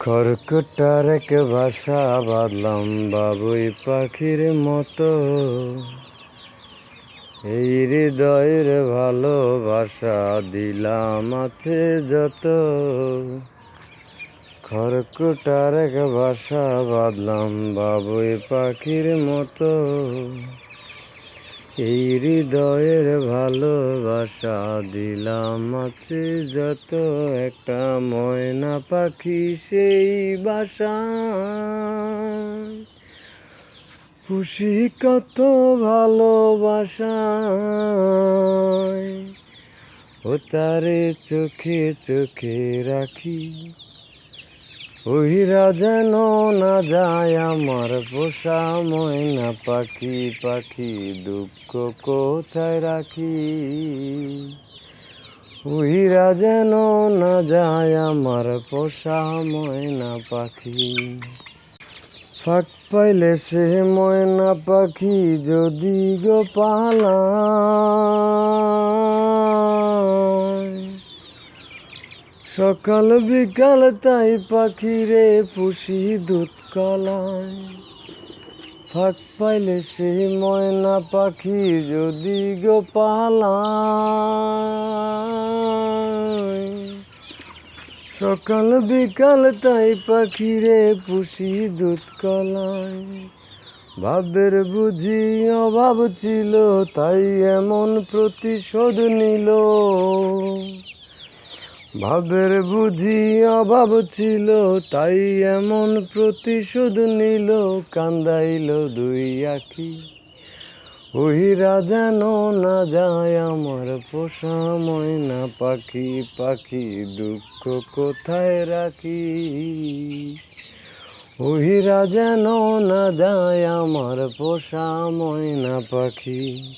খড়কুটার এক ভাষা বাদলাম বাবুই পাখির মতো। এই হৃদয়ের ভালোবাসা দিলাম আছে যত। খড়কুটার এক ভাষা বাদলাম বাবুই পাখির মতো। এই হৃদয়ের ভালোবাসা দিলাম আছে যত একটা ময়না পাখি সেই বাসা খুশি কত ভালোবাসা ও তারে চোখে চোখে রাখি। ওহিরা যেন না যায় আমার পোষা ময়না পাখি পাখি দুঃখ কোথায় রাখি? ওহিরা যেন না যায় আমার পোষা ময়না পাখি। ফাঁক পাইলে সে ময়না পাখি যদি গো পালা। সকাল বিকাল তাই পাখিরে পুষি দুধ কলায় ফাঁক পাইলে সে ময়না পাখি যদি গো সকাল বিকাল তাই পাখিরে পুষি দুধ কলায় ভাবের বুঝি অভাব ছিল, তাই এমন প্রতিশোধ নিল। ভাবের বুঝি অভাব ছিল, তাই এমন প্রতিশোধ নিল, কান্দাইল দুই আখি। ওহিরা যেন না যায় আমার পোষা ময়না পাখি পাখি দুঃখ কোথায় রাখি? ওহিরা যেন না যায় আমার পোষা ময়না পাখি।